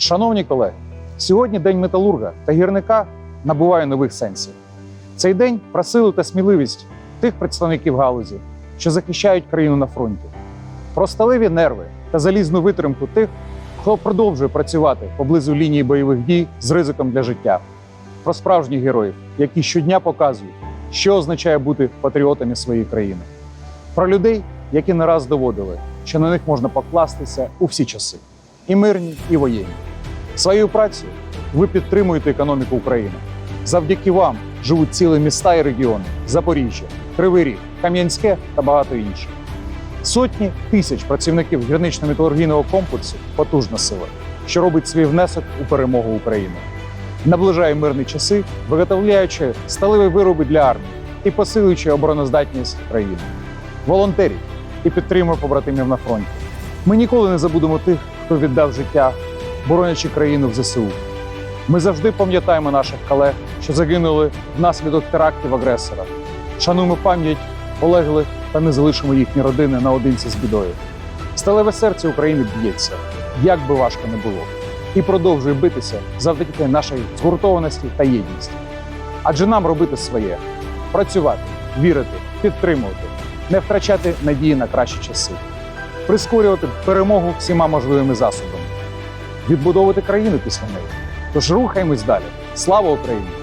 Шановні колеги, сьогодні День металурга та гірника набуває нових сенсів. Цей день про силу та сміливість тих представників галузі, що захищають країну на фронті, про сталеві нерви та залізну витримку тих, хто продовжує працювати поблизу лінії бойових дій з ризиком для життя, про справжніх героїв, які щодня показують, що означає бути патріотами своєї країни, про людей, які не раз доводили, що на них можна покластися у всі часи, і мирні, і воєнні. Своєю працею ви підтримуєте економіку України. Завдяки вам живуть цілі міста і регіони: Запоріжжя, Кривий Ріг, Кам'янське та багато інших. Сотні тисяч працівників гірнично-металургійного комплексу потужна сила, що робить свій внесок у перемогу України. Наближає мирні часи, виготовляючи сталеві вироби для армії і посилюючи обороноздатність країни. Волонтерів і підтримує побратимів на фронті. Ми ніколи не забудемо тих, хто віддав життя, боронячи країну в ЗСУ. Ми завжди пам'ятаємо наших колег, що загинули внаслідок терактів агресора. Шануємо пам'ять полеглих та не залишимо їхні родини наодинці з бідою. Сталеве серце України б'ється, як би важко не було, і продовжує битися завдяки нашій згуртованості та єдності. Адже нам робити своє працювати, вірити, підтримувати, не втрачати надії на кращі часи, прискорювати перемогу всіма можливими засобами, відбудовувати країну після неї. Тож рухаємось далі. Слава Україні!